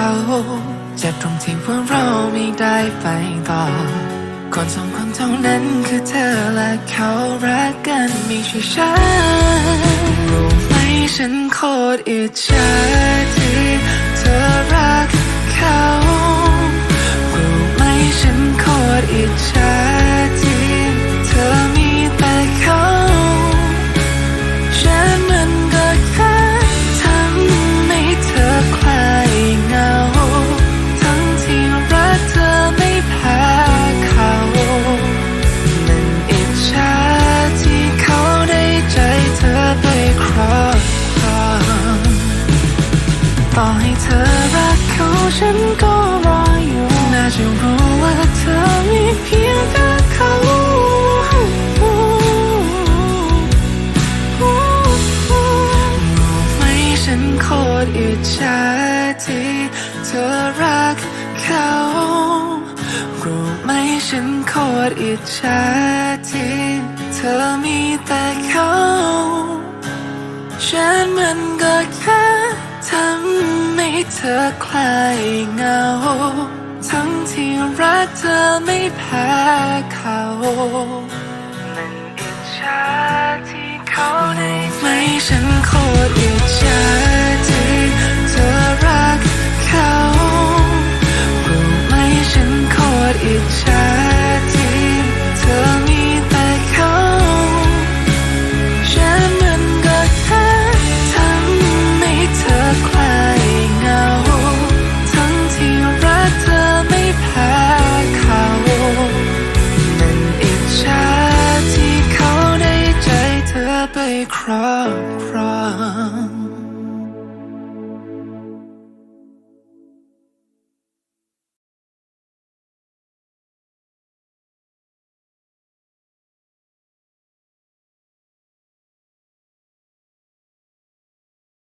เขาเจ็บตรงที่ว่าเราไม่ได้ไปต่อ คนสองคนเท่านั้นคือเธอและเขารักกันไม่ใช่ฉันรู้ไหมฉันโคตรอิจฉาที่ ต่อให้เธอรักเขาฉันก็รออยู่ น่าจะรู้ว่าเธอมีเพียงแต่เขาไหมฉันโคตรอิจฉาที่เธอรักเขารู้ไหมฉันโคตรอิจฉาที่เธอมีแต่เขา เธอคลายเงา ทั้งที่รักเธอไม่แพ้เขามันอิจฉาที่เขาได้ไหมฉันโคตรอิจฉา